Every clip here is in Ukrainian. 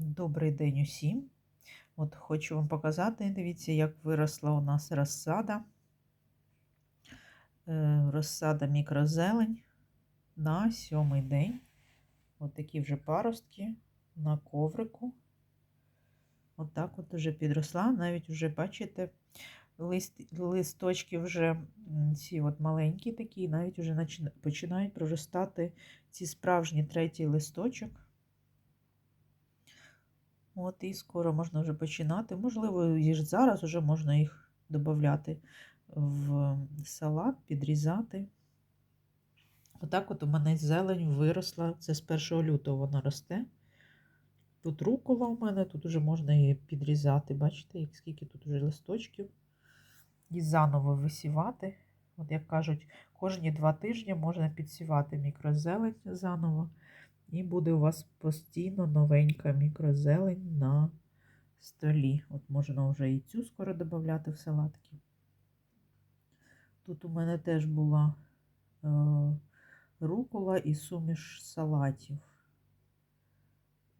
Добрий день усім. От хочу вам показати, дивіться, як виросла у нас розсада. Е, Розсада мікрозелень на сьомий день. От такі вже паростки на коврику. Отак от уже підросла. Навіть вже, бачите, лист, листочки вже ці от маленькі такі, навіть вже починають проростати ці справжні третій листочок. От і скоро можна вже починати. Можливо, і зараз вже можна їх додати в салат, підрізати. Отак от у мене зелень виросла. Це з 1 лютого вона росте. Тут рукола у мене, тут вже можна її підрізати. Бачите, скільки тут вже листочків. І заново висівати. От як кажуть, кожні два тижні можна підсівати мікрозелень заново. І буде у вас постійно новенька мікрозелень на столі. От можна вже і цю скоро додати в салатки. Тут у мене теж була е, рукола і суміш салатів.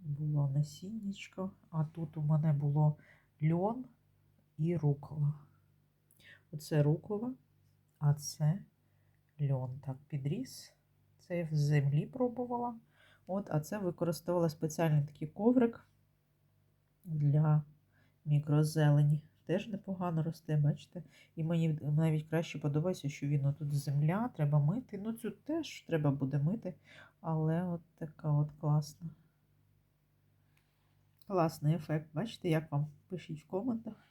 Було насіннячко, а тут у мене було льон і рукола. Оце рукола, а це льон. Так, підріс. Це я в землі пробувала. От, а це використовувала спеціальний такий коврик для мікрозелені. Теж непогано росте, бачите? І мені навіть краще подобається, що він тут земля, треба мити. Ну, цю теж треба буде мити, але от така от класна. Класний ефект. Бачите, як вам пишіть в коментах.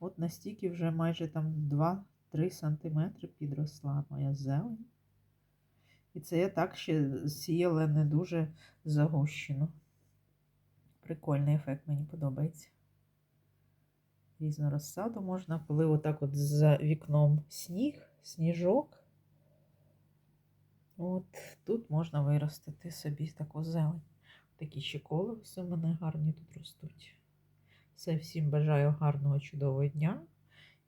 От настільки вже майже там 2-3 см підросла моя зелень. І це я так ще сіяла не дуже загущено. Прикольний ефект, мені подобається. Різну розсаду можна, коли отак от за вікном сніг, сніжок. От тут можна виростити собі таку зелень. Такі ще колеси у мене гарні тут ростуть. Все, всім бажаю гарного, чудового дня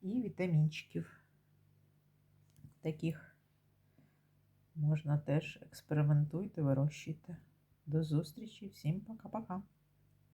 і вітамінчиків. Таких можна теж експериментуйте, вирощуйте. До зустрічі, всім пока-пока.